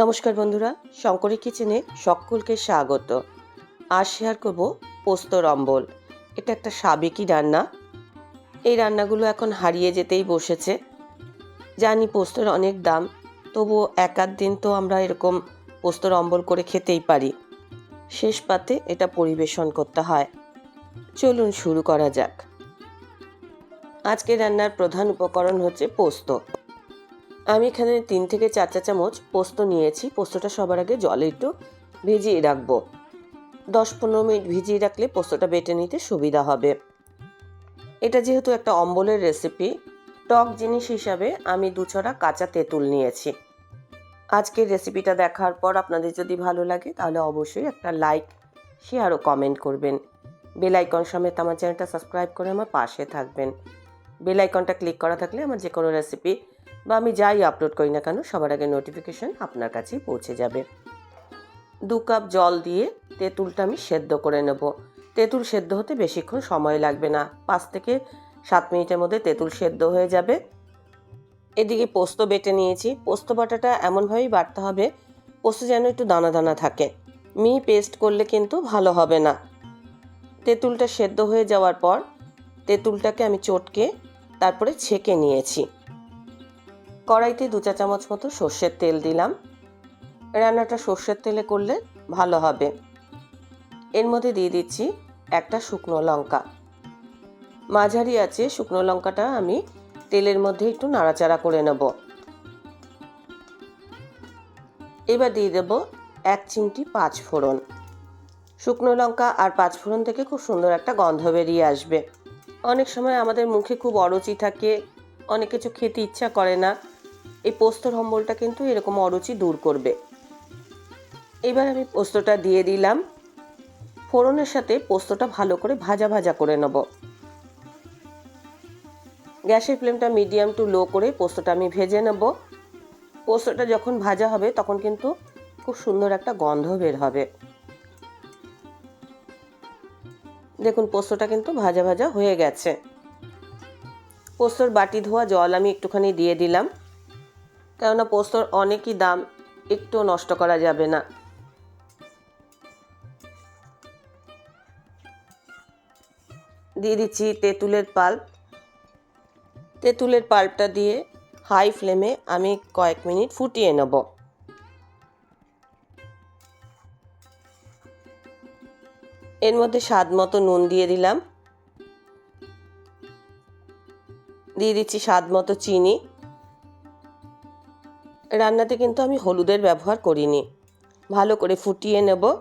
নমস্কার বন্ধুরা, শঙ্করী কিচেনে সকলকে স্বাগত। আজ শেয়ার করব পোস্তর অম্বল এটা একটা সাবেকি রান্না। এই রান্নাগুলো এখন হারিয়ে যেতেই বসেছে। জানি পোস্তর অনেক দাম, তবুও এক আধ দিন তো আমরা এরকম পোস্তর অম্বল করে খেতেই পারি। শেষ পাতে এটা পরিবেশন করতে হয়। চলুন শুরু করা যাক। আজকে রান্নার প্রধান উপকরণ হচ্ছে পোস্ত। আমি এখানে তিন থেকে চার চা চামচ পোস্ত নিয়েছি। পোস্তটা সবার আগে জলে একটু ভিজিয়ে রাখব। দশ পনেরো মিনিট ভিজিয়ে রাখলে পোস্তটা বেটে নিতে সুবিধা হবে। এটা যেহেতু একটা অম্বলের রেসিপি টক জিনিস হিসাবে আমি দুছড়া কাঁচা তেঁতুল নিয়েছি। আজকের রেসিপিটা দেখার পর আপনাদের যদি ভালো লাগে তাহলে অবশ্যই একটা লাইক শেয়ার ও কমেন্ট করবেন। বেল আইকন সমেত আমার চ্যানেলটা সাবস্ক্রাইব করে আমার পাশে থাকবেন। বেল আইকনটা ক্লিক করা থাকলে আমার যে কোনো রেসিপি বা আমি যাই আপলোড করি না কেন, সবার আগে নোটিফিকেশান আপনার কাছেই পৌঁছে যাবে। দু কাপ জল দিয়ে তেঁতুলটা আমি সেদ্ধ করে নেব। তেঁতুল সেদ্ধ হতে বেশিক্ষণ সময় লাগবে না। পাঁচ থেকে সাত মিনিটের মধ্যে তেঁতুল সেদ্ধ হয়ে যাবে। এদিকে পোস্ত বেটে নিয়েছি। পোস্ত বাটাটা এমনভাবেই বাটতে হবে, পোস্ত যেন একটু দানা দানা থাকে। মি পেস্ট করলে কিন্তু ভালো হবে না। তেঁতুলটা সেদ্ধ হয়ে যাওয়ার পর তেঁতুলটাকে আমি চটকে তারপরে ছেঁকে নিয়েছি। কড়াইতে দু চা চামচ মতো সর্ষের তেল দিলাম। রান্নাটা সর্ষের তেলে করলে ভালো হবে। এর মধ্যে দিয়ে দিচ্ছি একটা শুকনো লঙ্কা। মাঝারি আছে, শুকনো লঙ্কাটা আমি তেলের মধ্যে একটু নাড়াচাড়া করে নেব। এবার দিয়ে দেব এক চিমটি পাঁচ ফোড়ন। শুকনো লঙ্কা আর পাঁচ ফোড়ন থেকে খুব সুন্দর একটা গন্ধ বেরিয়ে আসবে। অনেক সময় আমাদের মুখে খুব অরুচি থাকে, অনেক কিছু খেতে ইচ্ছা করে না। এই পোস্তর অম্বলটা কিন্তু এরকম অরুচি দূর করবে। এবার আমি পোস্তটা দিয়ে দিলাম। ফোড়নের সাথে পোস্তটা ভালো করে ভাজা ভাজা করে নেব। গ্যাসের ফ্লেমটা মিডিয়াম টু লো করে পোস্তটা আমি ভেজে নেব। পোস্তটা যখন ভাজা হবে তখন কিন্তু খুব সুন্দর একটা গন্ধ বের হবে। দেখুন, পোস্তটা কিন্তু ভাজা ভাজা হয়ে গেছে। পোস্তর বাটি ধোয়া জল আমি একটুখানি দিয়ে দিলাম। কেননা পোস্তর অনেকই দাম একটু নষ্ট করা যাবে না। দিয়ে দিচ্ছি তেঁতুলের পাল্প। তেঁতুলের পাল্পটা দিয়ে হাই ফ্লেমে আমি কয়েক মিনিট ফুটিয়ে নেব। এর মধ্যে স্বাদ মতো নুন দিয়ে দিলাম। দিয়ে দিচ্ছি স্বাদ মতো চিনি। রান্নাতে কিন্তু আমি হলুদের ব্যবহার করিনি। ভালো করে ফুটিয়ে নেব।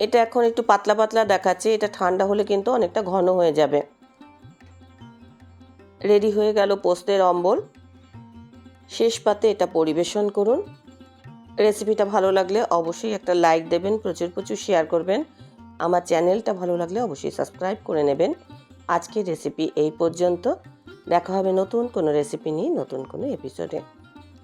এটা এখন একটু পাতলা পাতলা দেখাচ্ছে, এটা ঠান্ডা হলে কিন্তু অনেকটা ঘন হয়ে যাবে। রেডি হয়ে গেল পোস্তের অম্বল। শেষ পাতে এটা পরিবেশন করুন। রেসিপিটা ভালো লাগলে অবশ্যই একটা লাইক দেবেন, প্রচুর প্রচুর শেয়ার করবেন। আমার চ্যানেলটা ভালো লাগলে অবশ্যই সাবস্ক্রাইব করে নেবেন। আজকের রেসিপি এই পর্যন্ত। দেখা হবে নতুন কোনো রেসিপি নিয়ে নতুন কোনো এপিসোডে।